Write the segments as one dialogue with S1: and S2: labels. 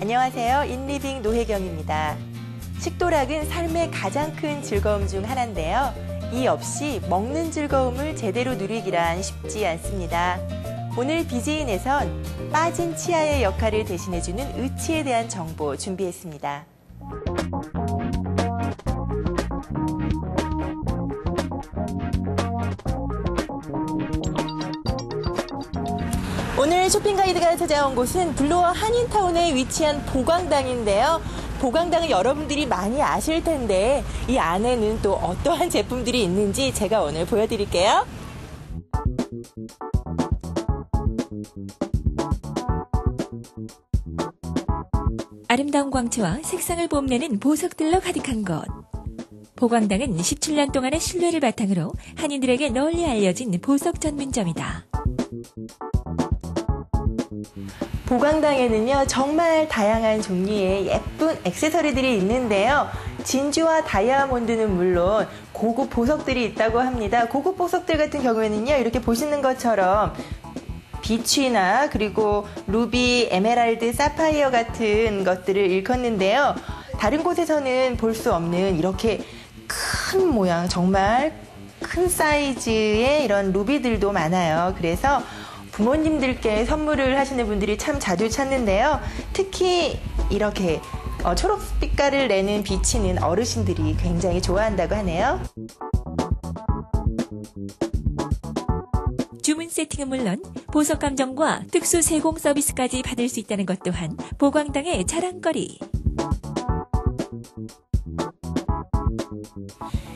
S1: 안녕하세요. 인리빙 노혜경입니다. 식도락은 삶의 가장 큰 즐거움 중 하나인데요. 이 없이 먹는 즐거움을 제대로 누리기란 쉽지 않습니다. 오늘 비지인에선 빠진 치아의 역할을 대신해주는 의치에 대한 정보 준비했습니다. 오늘 쇼핑 가이드가 찾아온 곳은 블루어 한인타운에 위치한 보광당인데요. 보광당을 여러분들이 많이 아실 텐데 이 안에는 또 어떠한 제품들이 있는지 제가 오늘 보여드릴게요.
S2: 아름다운 광채와 색상을 뽐내는 보석들로 가득한 곳. 보광당은 17년 동안의 신뢰를 바탕으로 한인들에게 널리 알려진 보석 전문점이다.
S1: 보광당에는요 정말 다양한 종류의 예쁜 액세서리들이 있는데요. 진주와 다이아몬드는 물론 고급 보석들이 있다고 합니다. 고급 보석들 같은 경우에는요 이렇게 보시는 것처럼 비취나 그리고 루비, 에메랄드, 사파이어 같은 것들을 일컫는데요. 다른 곳에서는 볼 수 없는 이렇게 큰 모양 정말 큰 사이즈의 이런 루비들도 많아요 그래서 부모님들께 선물을 하시는 분들이 참 자주 찾는데요. 특히 이렇게 어, 초록빛깔을 내는 비치는 어르신들이 굉장히 좋아한다고 하네요.
S2: 주문 세팅은 물론 보석 감정과 특수 세공 서비스까지 받을 수 있다는 것 또한 보광당의 자랑거리.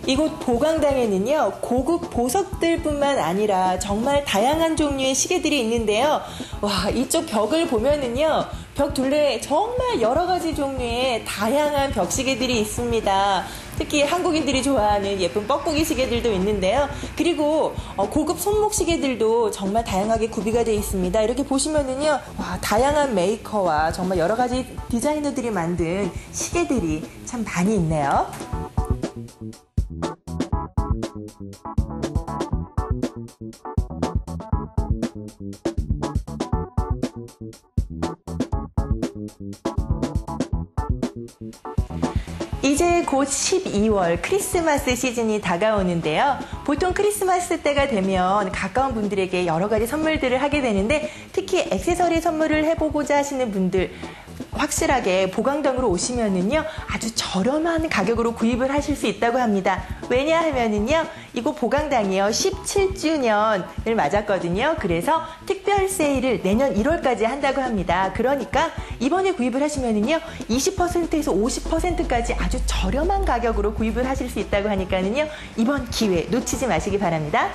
S1: 이곳 보강당에는요 고급 보석들뿐만 아니라 정말 다양한 종류의 시계들이 있는데요. 와 이쪽 벽을 보면은요 벽 둘레에 정말 여러 가지 종류의 다양한 벽시계들이 있습니다. 특히 한국인들이 좋아하는 예쁜 뻐꾸기 시계들도 있는데요. 그리고 어, 고급 손목 시계들도 정말 다양하게 구비가 되어 있습니다. 이렇게 보시면은요 와 다양한 메이커와 정말 여러 가지 디자이너들이 만든 시계들이 참 많이 있네요. 이제 곧 12월 크리스마스 시즌이 다가오는데요. 보통 크리스마스 때가 되면 가까운 분들에게 여러 가지 선물들을 하게 되는데 특히 액세서리 선물을 해보고자 하시는 분들 확실하게 보강당으로 오시면은요 아주 저렴한 가격으로 구입을 하실 수 있다고 합니다. 왜냐하면은요 이곳 보강당이요 17주년을 맞았거든요. 그래서 특별 세일을 내년 1월까지 한다고 합니다. 그러니까 이번에 구입을 하시면은요 20%에서 50%까지 아주 저렴한 가격으로 구입을 하실 수 있다고 하니까는요 이번 기회 놓치지 마시기 바랍니다.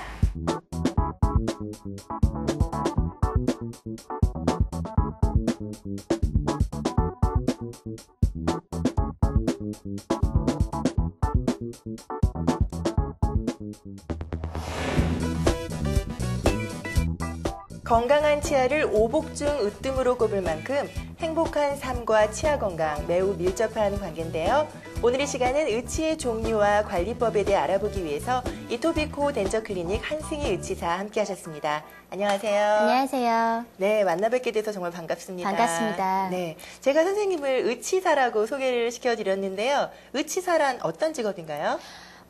S1: 건강한 치아를 오복 중 으뜸으로 꼽을 만큼 행복한 삶과 치아 건강 매우 밀접한 관계인데요. 오늘 이 시간은 의치의 종류와 관리법에 대해 알아보기 위해서 이토비코 덴처 클리닉 한승희 의치사 함께 하셨습니다. 안녕하세요.
S3: 안녕하세요.
S1: 네, 만나 뵙게 돼서 정말 반갑습니다.
S3: 반갑습니다.
S1: 네. 제가 선생님을 의치사라고 소개를 시켜드렸는데요. 의치사란 어떤 직업인가요?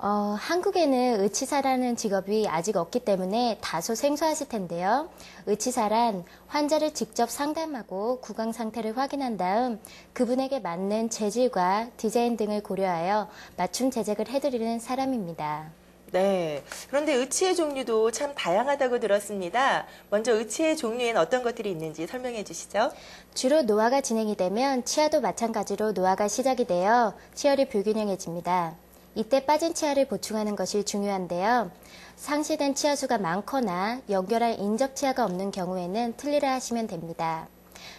S3: 어, 한국에는 의치사라는 직업이 아직 없기 때문에 다소 생소하실 텐데요. 의치사란 환자를 직접 상담하고 구강 상태를 확인한 다음 그분에게 맞는 재질과 디자인 등을 고려하여 맞춤 제작을 해드리는 사람입니다.
S1: 네. 그런데 의치의 종류도 참 다양하다고 들었습니다. 먼저 의치의 종류에는 어떤 것들이 있는지 설명해 주시죠.
S3: 주로 노화가 진행이 되면 치아도 마찬가지로 노화가 시작이 되어 치열이 불균형해집니다. 이때 빠진 치아를 보충하는 것이 중요한데요. 상시된 치아수가 많거나 연결할 인접 치아가 없는 경우에는 틀니를 하시면 됩니다.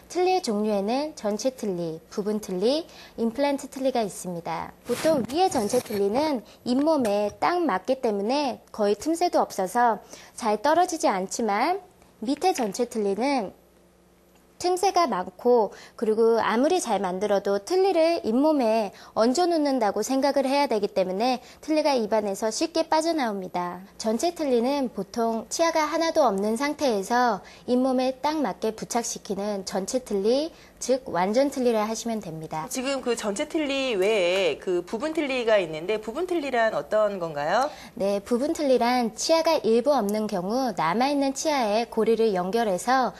S3: 틀니의 종류에는 전체 틀니, 부분 틀니, 임플란트 틀니가 있습니다. 보통 위의 전체 틀니는 잇몸에 딱 맞기 때문에 거의 틈새도 없어서 잘 떨어지지 않지만 밑에 전체 틀니는 틈새가 많고 그리고 아무리 잘 만들어도 틀니를 잇몸에 얹어 놓는다고 생각을 해야 되기 때문에 틀니가 입안에서 쉽게 빠져나옵니다. 전체 틀니는 보통 치아가 하나도 없는 상태에서 잇몸에 딱 맞게 부착시키는 전체 틀니, 즉 완전 틀니를 하시면 됩니다.
S1: 지금 그 전체 틀니 외에 그 부분 틀니가 있는데 부분 틀니란 어떤 건가요?
S3: 네, 부분 틀니란 치아가 일부 없는 경우 남아있는 치아에 고리를 연결해서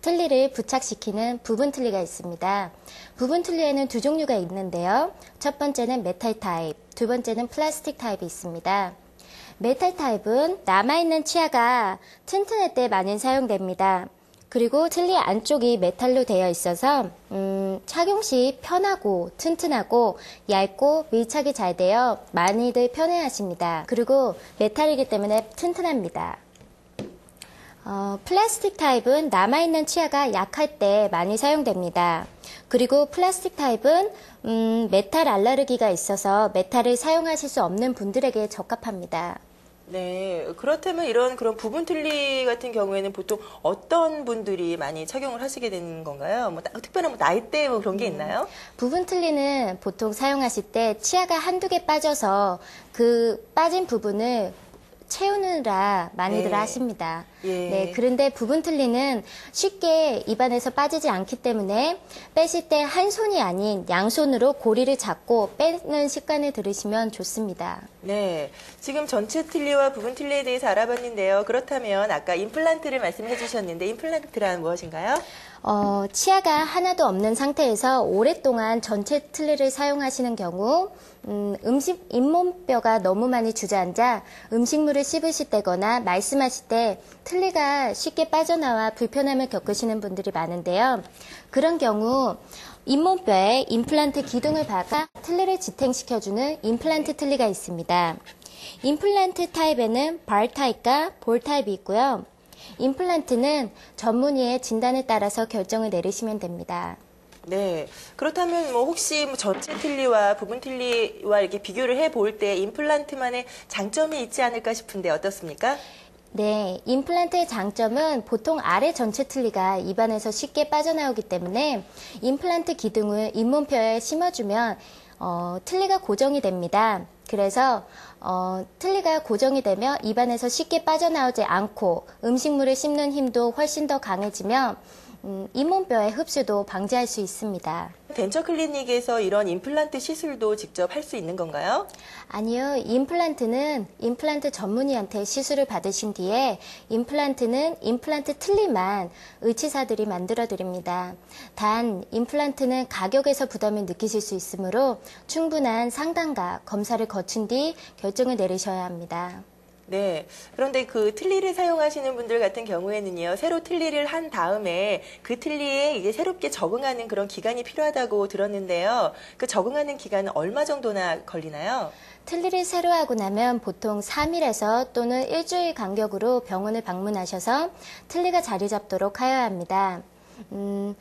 S3: 틀니를 부착시키는 부분 틀니가 있습니다. 부분 틀니에는 두 종류가 있는데요. 첫 번째는 메탈 타입, 두 번째는 플라스틱 타입이 있습니다. 메탈 타입은 남아있는 치아가 튼튼할 때 많이 사용됩니다. 그리고 틀니 안쪽이 메탈로 되어 있어서 음, 착용 시 편하고 튼튼하고 얇고 밀착이 잘 되어 많이들 편해하십니다. 그리고 메탈이기 때문에 튼튼합니다. 어, 플라스틱 타입은 남아있는 치아가 약할 때 많이 사용됩니다. 그리고 플라스틱 타입은 음, 메탈 알레르기가 있어서 메탈을 사용하실 수 없는 분들에게 적합합니다.
S1: 네, 그렇다면 이런 그런 부분 틀니 같은 경우에는 보통 어떤 분들이 많이 착용을 하시게 되는 건가요? 뭐 나- 특별한 뭐 나이대 뭐 그런 게 있나요?
S3: 부분 틀니는 보통 사용하실 때 치아가 한두 개 빠져서 그 빠진 부분을 채우느라 많이들
S1: 네.
S3: 하십니다.
S1: 예.
S3: 네, 그런데 부분 틀니는 쉽게 입안에서 빠지지 않기 때문에 빼실 때 한 손이 아닌 양손으로 고리를 잡고 빼는 습관을 들으시면 좋습니다.
S1: 네, 지금 전체 틀니와 부분 틀니에 대해서 알아봤는데요. 그렇다면 아까 임플란트를 말씀해 주셨는데 임플란트란 무엇인가요?
S3: 어, 치아가 하나도 없는 상태에서 오랫동안 전체 틀니를 사용하시는 경우 음, 음식 잇몸뼈가 너무 많이 주저앉아 음식물을 씹으실 때거나 말씀하실 때 틀니가 쉽게 빠져나와 불편함을 겪으시는 분들이 많은데요. 그런 경우 잇몸뼈에 임플란트 기둥을 박아 틀니를 지탱시켜주는 임플란트 틀니가 있습니다. 임플란트 타입에는 발 타입과 볼 타입이 있고요. 임플란트는 전문의의 진단에 따라서 결정을 내리시면 됩니다.
S1: 네, 그렇다면 뭐 혹시 뭐 전체 틀니와 부분 틀니와 이렇게 비교를 해 볼 때 임플란트만의 장점이 있지 않을까 싶은데 어떻습니까?
S3: 네, 임플란트의 장점은 보통 아래 전체 틀니가 입안에서 쉽게 빠져나오기 때문에 임플란트 기둥을 잇몸뼈에 심어주면 어, 틀니가 고정이 됩니다. 그래서 어, 틀니가 고정이 되면 입안에서 쉽게 빠져나오지 않고 음식물을 씹는 힘도 훨씬 더 강해지며 음, 잇몸뼈의 흡수도 방지할 수 있습니다.
S1: 덴처 클리닉에서 이런 임플란트 시술도 직접 할 수 있는 건가요?
S3: 아니요, 임플란트는 임플란트 전문의한테 시술을 받으신 뒤에 임플란트는 임플란트 틀니만 의치사들이 만들어 드립니다. 단, 임플란트는 가격에서 부담을 느끼실 수 있으므로 충분한 상담과 검사를 거친 뒤 결정을 내리셔야 합니다.
S1: 네. 그런데 그 틀니를 사용하시는 분들 같은 경우에는요, 새로 틀니를 한 다음에 그 틀니에 이제 새롭게 적응하는 그런 기간이 필요하다고 들었는데요. 그 적응하는 기간은 얼마 정도나 걸리나요?
S3: 틀니를 새로 하고 나면 보통 3일에서 또는 일주일 간격으로 병원을 방문하셔서 틀니가 자리 잡도록 하여야 합니다. 음,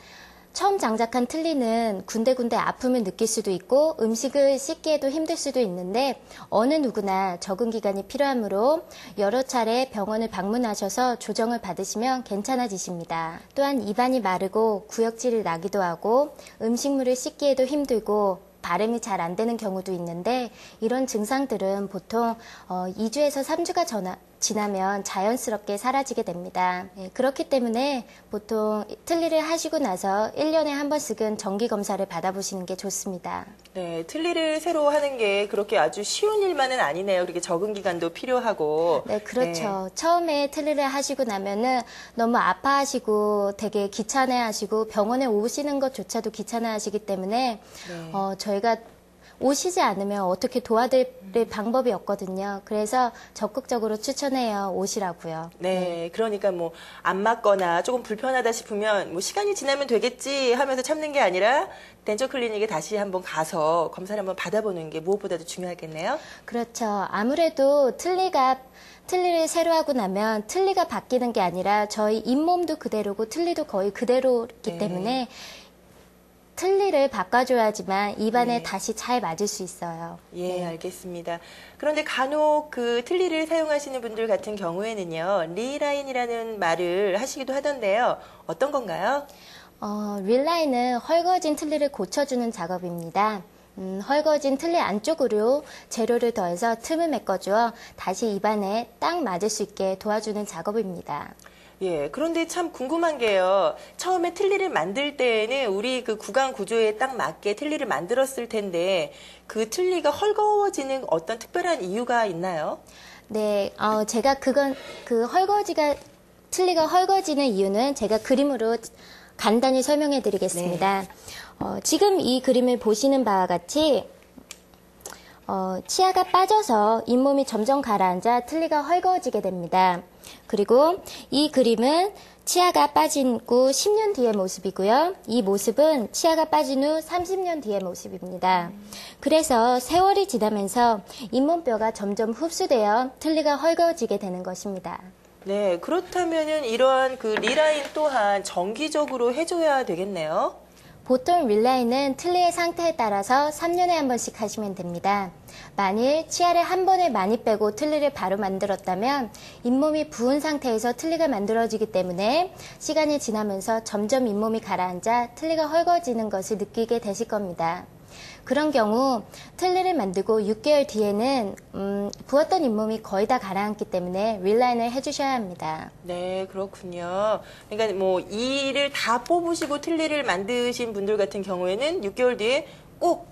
S3: 처음 장착한 틀니는 군데군데 아픔을 느낄 수도 있고 음식을 씻기에도 힘들 수도 있는데 어느 누구나 적응 기간이 필요하므로 여러 차례 병원을 방문하셔서 조정을 받으시면 괜찮아지십니다. 또한 입안이 마르고 구역질이 나기도 하고 음식물을 씻기에도 힘들고 발음이 잘 안 되는 경우도 있는데 이런 증상들은 보통 어, 2주에서 3주가 전화, 지나면 자연스럽게 사라지게 됩니다. 예, 그렇기 때문에 보통 틀니를 하시고 나서 1년에 한 번씩은 정기 검사를 받아보시는 게 좋습니다.
S1: 네, 틀니를 새로 하는 게 그렇게 아주 쉬운 일만은 아니네요. 그렇게 적응 기간도 필요하고.
S3: 네, 그렇죠. 처음에 틀니를 하시고 나면은 너무 아파하시고 되게 귀찮아하시고 병원에 오시는 것조차도 귀찮아하시기 때문에
S1: 네.
S3: 어, 저희가 오시지 않으면 어떻게 도와드릴 방법이 없거든요. 그래서 적극적으로 추천해요. 오시라고요.
S1: 네, 그러니까 뭐 안 맞거나 조금 불편하다 싶으면 뭐 시간이 지나면 되겠지 하면서 참는 게 아니라 덴처 클리닉에 다시 한번 가서 검사를 한번 받아보는 게 무엇보다도 중요하겠네요.
S3: 그렇죠. 아무래도 틀니가 틀니를 새로 하고 나면 틀니가 바뀌는 게 아니라 저희 잇몸도 그대로고 틀니도 거의 그대로기
S1: 네.
S3: 때문에 틀니를 바꿔줘야지만 입안에
S1: 네.
S3: 다시 잘 맞을 수 있어요.
S1: 예, 알겠습니다. 그런데 간혹 그 틀니를 사용하시는 분들 같은 경우에는요, 리라인이라는 말을 하시기도 하던데요. 어떤 건가요?
S3: 어, 릴라인은 헐거진 틀니를 고쳐주는 작업입니다. 음, 헐거진 틀니 안쪽으로 재료를 더해서 틈을 메꿔주어 다시 입안에 딱 맞을 수 있게 도와주는 작업입니다.
S1: 예, 그런데 참 궁금한 게요. 처음에 틀니를 만들 때에는 우리 그 구강 구조에 딱 맞게 틀니를 만들었을 텐데 그 틀니가 헐거워지는 어떤 특별한 이유가 있나요?
S3: 네, 어, 제가 그건 그 헐거지가 틀니가 헐거지는 이유는 제가 그림으로 간단히 설명해 드리겠습니다. 어, 지금 이 그림을 보시는 바와 같이 어, 치아가 빠져서 잇몸이 점점 가라앉아 틀니가 헐거워지게 됩니다. 그리고 이 그림은 치아가 빠진 후 10년 뒤의 모습이고요. 이 모습은 치아가 빠진 후 30년 뒤의 모습입니다. 그래서 세월이 지나면서 잇몸뼈가 점점 흡수되어 틀니가 헐거워지게 되는 것입니다.
S1: 네, 그렇다면은 이러한 그 리라인 또한 정기적으로 해줘야 되겠네요.
S3: 보통 릴라인은 틀니의 상태에 따라서 3년에 한 번씩 하시면 됩니다. 만일 치아를 한 번에 많이 빼고 틀니를 바로 만들었다면 잇몸이 부은 상태에서 틀니가 만들어지기 때문에 시간이 지나면서 점점 잇몸이 가라앉아 틀니가 헐거워지는 것을 느끼게 되실 겁니다. 그런 경우 틀니를 만들고 6개월 뒤에는 음, 부었던 잇몸이 거의 다 가라앉기 때문에 릴라인을 해주셔야 합니다.
S1: 네, 그렇군요. 그러니까 뭐 이를 다 뽑으시고 틀니를 만드신 분들 같은 경우에는 6개월 뒤에 꼭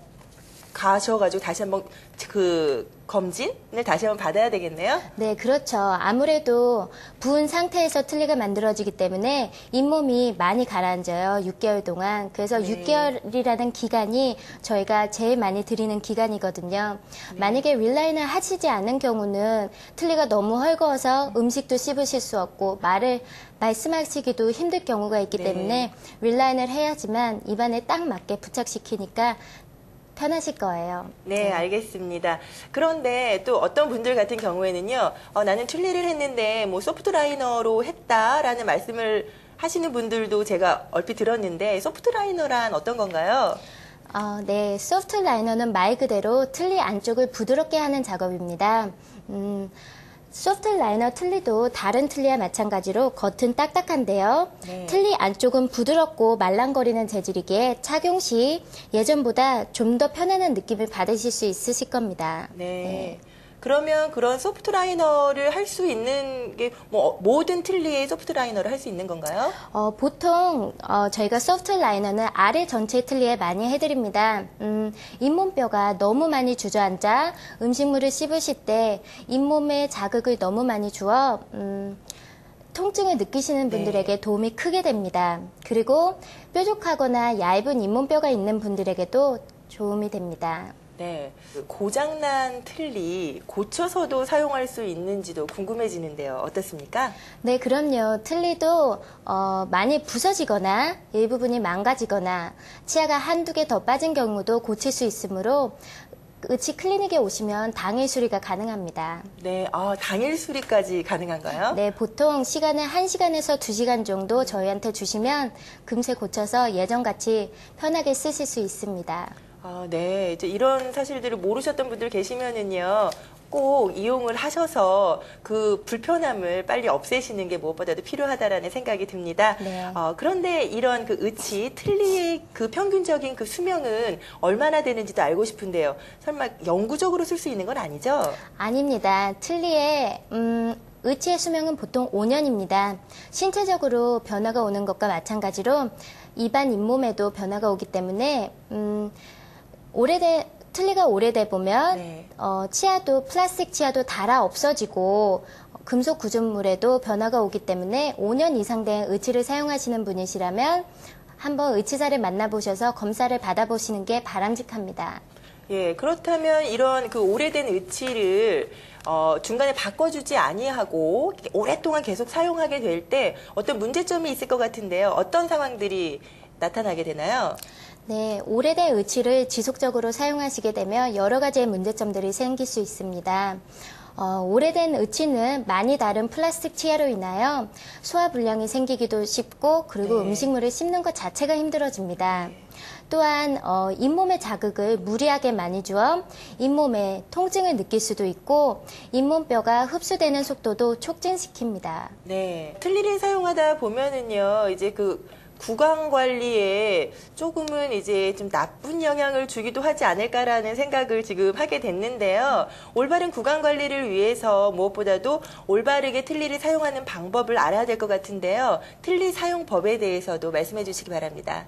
S1: 가셔가지고 다시 한번 그 검진을 다시 한번 받아야 되겠네요.
S3: 네, 그렇죠. 아무래도 부은 상태에서 틀니가 만들어지기 때문에 잇몸이 많이 가라앉아요. 6개월 동안. 그래서
S1: 네.
S3: 6개월이라는 기간이 저희가 제일 많이 드리는 기간이거든요.
S1: 네.
S3: 만약에 릴라인을 하시지 않은 경우는 틀니가 너무 헐거워서 음식도 씹으실 수 없고 말을 말씀하시기도 힘들 경우가 있기
S1: 네.
S3: 때문에 릴라인을 해야지만 입안에 딱 맞게 부착시키니까 편하실 거예요.
S1: 네, 알겠습니다. 그런데 또 어떤 분들 같은 경우에는요, 어, 나는 틀니를 했는데 뭐 소프트 라이너로 했다라는 말씀을 하시는 분들도 제가 얼핏 들었는데 소프트 라이너란 어떤 건가요?
S3: 어, 네, 소프트 라이너는 말 그대로 틀니 안쪽을 부드럽게 하는 작업입니다. 음, 소프트 라이너 틀니도 다른 틀니와 마찬가지로 겉은 딱딱한데요.
S1: 네.
S3: 틀니 안쪽은 부드럽고 말랑거리는 재질이기에 착용 시 예전보다 좀 더 편안한 느낌을 받으실 수 있으실 겁니다.
S1: 네. 그러면 그런 소프트 라이너를 할 수 있는 게 뭐 모든 틀니의 소프트 라이너를 할 수 있는 건가요?
S3: 어, 보통 어, 저희가 소프트 라이너는 아래 전체 틀니에 많이 해드립니다. 음, 잇몸뼈가 너무 많이 주저앉아 음식물을 씹으실 때 잇몸에 자극을 너무 많이 주어 음, 통증을 느끼시는 분들에게 도움이 크게 됩니다. 그리고 뾰족하거나 얇은 잇몸뼈가 있는 분들에게도 도움이 됩니다.
S1: 네. 그 고장난 틀니 고쳐서도 사용할 수 있는지도 궁금해지는데요. 어떻습니까?
S3: 네, 그럼요. 틀니도 어, 많이 부서지거나 일부분이 망가지거나 치아가 한두 개 더 빠진 경우도 고칠 수 있으므로 의치 클리닉에 오시면 당일 수리가 가능합니다.
S1: 네. 아, 당일 수리까지 가능한가요?
S3: 네, 보통 시간을 1시간에서 2시간 정도 저희한테 주시면 금세 고쳐서 예전같이 편하게 쓰실 수 있습니다.
S1: 아, 네. 이제 이런 사실들을 모르셨던 분들 계시면은요. 꼭 이용을 하셔서 그 불편함을 빨리 없애시는 게 무엇보다도 필요하다라는 생각이 듭니다.
S3: 네.
S1: 어, 그런데 이런 그 의치, 틀니의 그 평균적인 그 수명은 얼마나 되는지도 알고 싶은데요. 설마 영구적으로 쓸 수 있는 건 아니죠?
S3: 아닙니다. 틀니의 음, 의치의 수명은 보통 5년입니다. 신체적으로 변화가 오는 것과 마찬가지로 입안 잇몸에도 변화가 오기 때문에 음, 오래돼 틀니가 오래돼 보면
S1: 네.
S3: 어, 치아도 플라스틱 치아도 닳아 없어지고 금속 구조물에도 변화가 오기 때문에 5년 이상 된 의치를 사용하시는 분이시라면 한번 의치사를 만나보셔서 검사를 받아보시는 게 바람직합니다.
S1: 예, 그렇다면 이런 그 오래된 의치를 어, 중간에 바꿔주지 아니하고 오랫동안 계속 사용하게 될 때 어떤 문제점이 있을 것 같은데요. 어떤 상황들이 나타나게 되나요?
S3: 네, 오래된 의치를 지속적으로 사용하시게 되면 여러 가지의 문제점들이 생길 수 있습니다. 어, 오래된 의치는 많이 다른 플라스틱 치아로 인하여 소화 불량이 생기기도 쉽고 그리고
S1: 네.
S3: 음식물을 씹는 것 자체가 힘들어집니다. 또한 어, 잇몸의 자극을 무리하게 많이 주어 잇몸에 통증을 느낄 수도 있고 잇몸뼈가 흡수되는 속도도 촉진시킵니다.
S1: 네. 틀니를 사용하다 보면은요, 이제 그 구강 관리에 조금은 이제 좀 나쁜 영향을 주기도 하지 않을까라는 생각을 지금 하게 됐는데요. 올바른 구강 관리를 위해서 무엇보다도 올바르게 틀니를 사용하는 방법을 알아야 될 것 같은데요. 틀니 사용법에 대해서도 말씀해 주시기 바랍니다.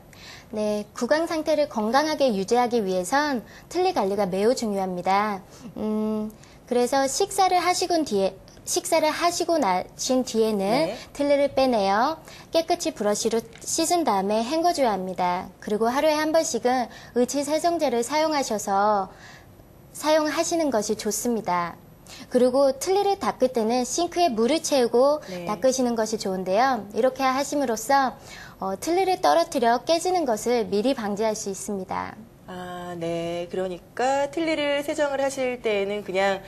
S3: 네, 구강 상태를 건강하게 유지하기 위해선 틀니 관리가 매우 중요합니다. 음, 그래서 식사를 하시고 뒤에 식사를 하시고 나신 뒤에는
S1: 네.
S3: 틀니를 빼내어 깨끗이 브러쉬로 씻은 다음에 헹궈줘야 합니다. 그리고 하루에 한 번씩은 의치 세정제를 사용하셔서 사용하시는 것이 좋습니다. 그리고 틀니를 닦을 때는 싱크에 물을 채우고
S1: 네.
S3: 닦으시는 것이 좋은데요. 이렇게 하심으로써 어, 틀니를 떨어뜨려 깨지는 것을 미리 방지할 수 있습니다.
S1: 아, 네. 그러니까 틀니를 세정을 하실 때에는 그냥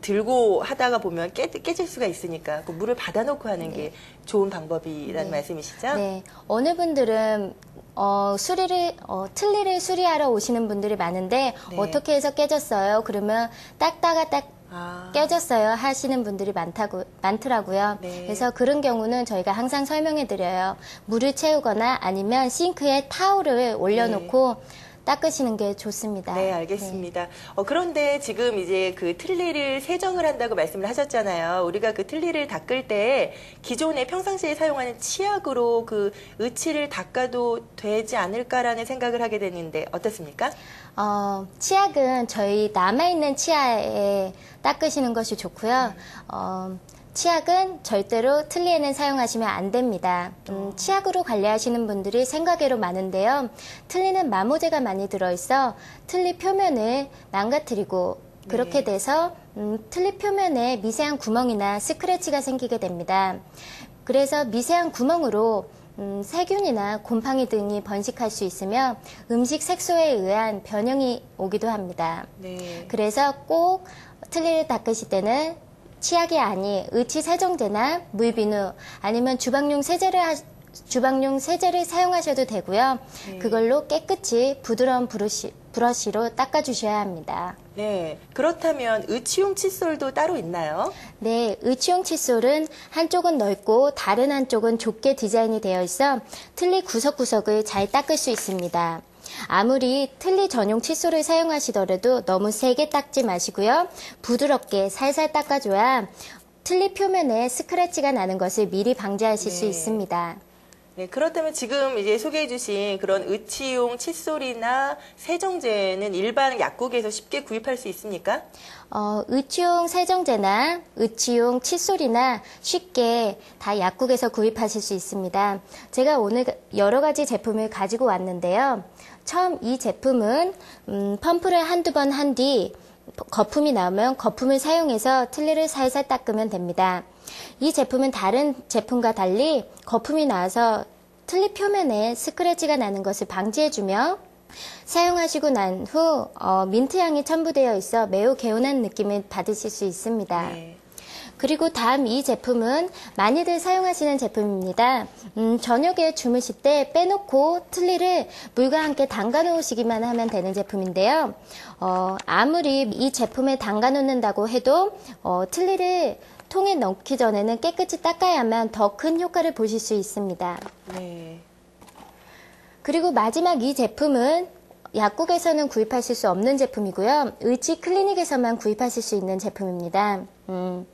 S1: 들고 하다가 보면 깨, 깨질 수가 있으니까 그 물을 받아놓고 하는 게 좋은 방법이라는
S3: 네.
S1: 말씀이시죠?
S3: 네, 어느 분들은 어, 수리를 어, 틀니를 수리하러 오시는 분들이 많은데
S1: 네.
S3: 어떻게 해서 깨졌어요? 그러면 닦다가 딱
S1: 아,
S3: 깨졌어요 하시는 분들이 많다고 많더라고요.
S1: 네.
S3: 그래서 그런 경우는 저희가 항상 설명해 드려요. 물을 채우거나 아니면 싱크에 타올을 올려놓고 닦으시는 게 좋습니다.
S1: 네, 알겠습니다. 어, 그런데 지금 이제 그 틀니를 세정을 한다고 말씀을 하셨잖아요. 우리가 그 틀니를 닦을 때 기존에 평상시에 사용하는 치약으로 그 의치를 닦아도 되지 않을까라는 생각을 하게 되는데 어떻습니까?
S3: 어, 치약은 저희 남아있는 치아에 닦으시는 것이 좋고요. 어, 치약은 절대로 틀니에는 사용하시면 안 됩니다. 음, 치약으로 관리하시는 분들이 생각외로 많은데요. 틀니는 마모제가 많이 들어있어 틀니 표면을 망가뜨리고 그렇게
S1: 네.
S3: 돼서 음, 틀니 표면에 미세한 구멍이나 스크래치가 생기게 됩니다. 그래서 미세한 구멍으로 음, 세균이나 곰팡이 등이 번식할 수 있으며 음식 색소에 의한 변형이 오기도 합니다.
S1: 네.
S3: 그래서 꼭 틀니를 닦으실 때는 치약이 아닌 의치 세정제나 물비누 아니면 주방용 세제를 하- 주방용 세제를 사용하셔도 되고요.
S1: 네.
S3: 그걸로 깨끗이 부드러운 브러쉬, 브러쉬로 닦아주셔야 합니다.
S1: 네. 그렇다면 의치용 칫솔도 따로 있나요?
S3: 네, 의치용 칫솔은 한쪽은 넓고 다른 한쪽은 좁게 디자인이 되어 있어 틀니 구석구석을 잘 닦을 수 있습니다. 아무리 틀니 전용 칫솔을 사용하시더라도 너무 세게 닦지 마시고요. 부드럽게 살살 닦아줘야 틀니 표면에 스크래치가 나는 것을 미리 방지하실 수
S1: 네.
S3: 있습니다.
S1: 네, 그렇다면 지금 이제 소개해 주신 그런 의치용 칫솔이나 세정제는 일반 약국에서 쉽게 구입할 수 있습니까?
S3: 어, 의치용 세정제나 의치용 칫솔이나 쉽게 다 약국에서 구입하실 수 있습니다. 제가 오늘 여러 가지 제품을 가지고 왔는데요. 처음 이 제품은 음, 펌프를 한두 번 한 뒤 거품이 나오면 거품을 사용해서 틀니를 살살 닦으면 됩니다. 이 제품은 다른 제품과 달리 거품이 나와서 틀니 표면에 스크래치가 나는 것을 방지해주며 사용하시고 난후 어, 민트 향이 첨부되어 있어 매우 개운한 느낌을 받으실 수 있습니다.
S1: 네.
S3: 그리고 다음 이 제품은 많이들 사용하시는 제품입니다. 음, 저녁에 주무실 때 빼놓고 틀니를 물과 함께 담가 놓으시기만 하면 되는 제품인데요. 어, 아무리 이 제품에 담가 놓는다고 해도 어, 틀니를 통에 넣기 전에는 깨끗이 닦아야만 더 큰 효과를 보실 수 있습니다.
S1: 네.
S3: 그리고 마지막 이 제품은 약국에서는 구입하실 수 없는 제품이고요. 의치 클리닉에서만 구입하실 수 있는 제품입니다. 음,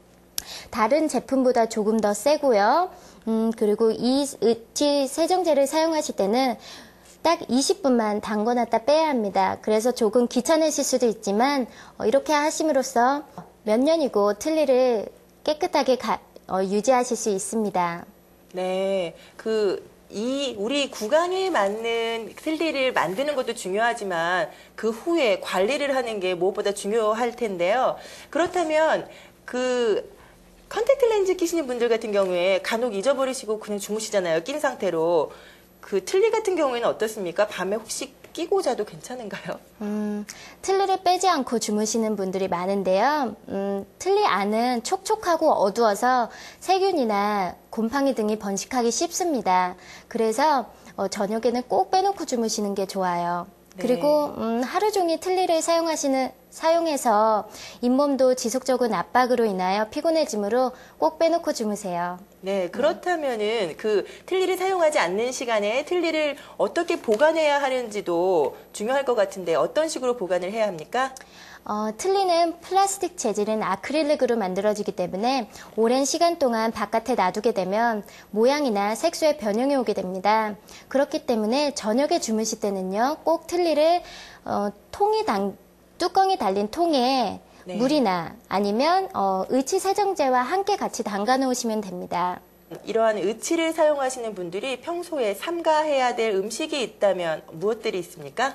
S3: 다른 제품보다 조금 더 세고요. 음, 그리고 이 의치 세정제를 사용하실 때는 딱 20분만 담궈놨다 빼야 합니다. 그래서 조금 귀찮으실 수도 있지만 어, 이렇게 하심으로써 몇 년이고 틀니를 깨끗하게 가- 어, 유지하실 수 있습니다.
S1: 네. 그, 이, 우리 구강에 맞는 틀니를 만드는 것도 중요하지만 그 후에 관리를 하는 게 무엇보다 중요할 텐데요. 그렇다면 그, 컨택트 렌즈 끼시는 분들 같은 경우에 간혹 잊어버리시고 그냥 주무시잖아요. 낀 상태로. 그 틀니 같은 경우에는 어떻습니까? 밤에 혹시 끼고 자도 괜찮은가요?
S3: 음, 틀니를 빼지 않고 주무시는 분들이 많은데요. 음, 틀니 안은 촉촉하고 어두워서 세균이나 곰팡이 등이 번식하기 쉽습니다. 그래서 어, 저녁에는 꼭 빼놓고 주무시는 게 좋아요.
S1: 네.
S3: 그리고 음, 하루 종일 틀니를 사용하시는 사용해서 잇몸도 지속적인 압박으로 인하여 피곤해지므로 꼭 빼놓고 주무세요.
S1: 네, 그렇다면은 그 틀니를 사용하지 않는 시간에 틀니를 어떻게 보관해야 하는지도 중요할 것 같은데 어떤 식으로 보관을 해야 합니까?
S3: 어, 틀니는 플라스틱 재질인 아크릴릭으로 만들어지기 때문에 오랜 시간 동안 바깥에 놔두게 되면 모양이나 색소의 변형이 오게 됩니다. 그렇기 때문에 저녁에 주무실 때는요, 꼭 틀니를 어, 통이 당, 뚜껑이 달린 통에
S1: 네.
S3: 물이나 아니면 어, 의치 세정제와 함께 같이 담가 놓으시면 됩니다.
S1: 이러한 의치를 사용하시는 분들이 평소에 삼가해야 될 음식이 있다면 무엇들이 있습니까?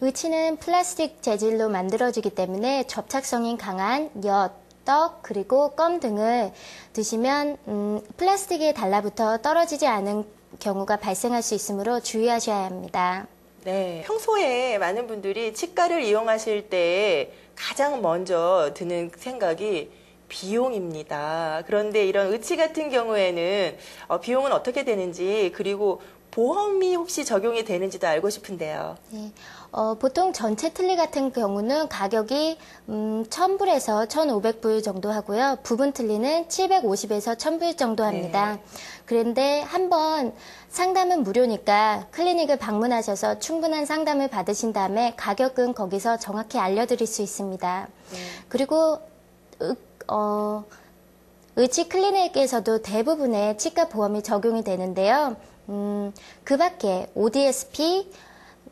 S3: 의치는 플라스틱 재질로 만들어지기 때문에 접착성이 강한 엿, 떡, 그리고 껌 등을 드시면 음, 플라스틱이 달라붙어 떨어지지 않은 경우가 발생할 수 있으므로 주의하셔야 합니다.
S1: 네. 평소에 많은 분들이 치과를 이용하실 때 가장 먼저 드는 생각이 비용입니다. 그런데 이런 의치 같은 경우에는 어, 비용은 어떻게 되는지 그리고 보험이 혹시 적용이 되는지도 알고 싶은데요.
S3: 네. 어, 보통 전체 틀니 같은 경우는 가격이 음, 1000불에서 1500불 정도 하고요. 부분 틀니는 750에서 1000불 정도 합니다. 그런데 한번 상담은 무료니까 클리닉을 방문하셔서 충분한 상담을 받으신 다음에 가격은 거기서 정확히 알려드릴 수 있습니다. 그리고 의, 어, 의치 클리닉에서도 대부분의 치과 보험이 적용이 되는데요. 음, 그 밖에 ODSP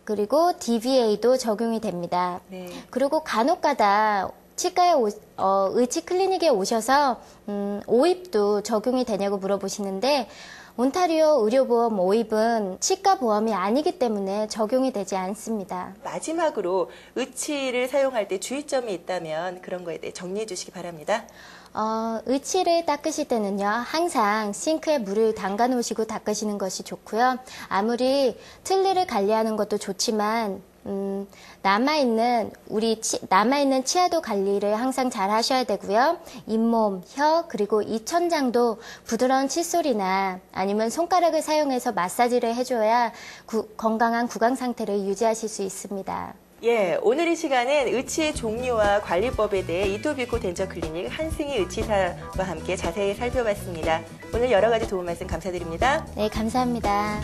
S3: 그리고 DVA도 적용이 됩니다.
S1: 네.
S3: 그리고 간혹가다 치과에 오, 어, 의치 클리닉에 오셔서 음, 오입도 적용이 되냐고 물어보시는데 온타리오 의료보험 오입은 치과 보험이 아니기 때문에 적용이 되지 않습니다.
S1: 마지막으로 의치를 사용할 때 주의점이 있다면 그런 거에 대해 정리해 주시기 바랍니다.
S3: 어, 의치를 닦으실 때는요, 항상 싱크에 물을 담가 놓으시고 닦으시는 것이 좋고요. 아무리 틀니를 관리하는 것도 좋지만, 음, 남아있는, 우리 치, 남아있는 치아도 관리를 항상 잘 하셔야 되고요. 잇몸, 혀, 그리고 이천장도 부드러운 칫솔이나 아니면 손가락을 사용해서 마사지를 해줘야 구- 건강한 구강 상태를 유지하실 수 있습니다.
S1: 예, 오늘 이 시간은 의치의 종류와 관리법에 대해 이토비코 덴처 클리닉 한승희 의치사와 함께 자세히 살펴봤습니다. 오늘 여러 가지 도움 말씀 감사드립니다.
S3: 네, 감사합니다.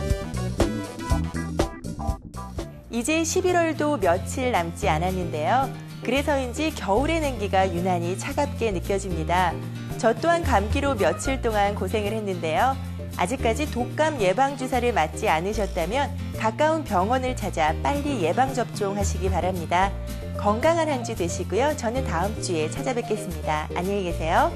S1: 이제 11월도 며칠 남지 않았는데요. 그래서인지 겨울의 냉기가 유난히 차갑게 느껴집니다. 저 또한 감기로 며칠 동안 고생을 했는데요. 아직까지 독감 예방주사를 맞지 않으셨다면 가까운 병원을 찾아 빨리 예방접종 하시기 바랍니다. 건강한 한 주 되시고요. 저는 다음 주에 찾아뵙겠습니다. 안녕히 계세요.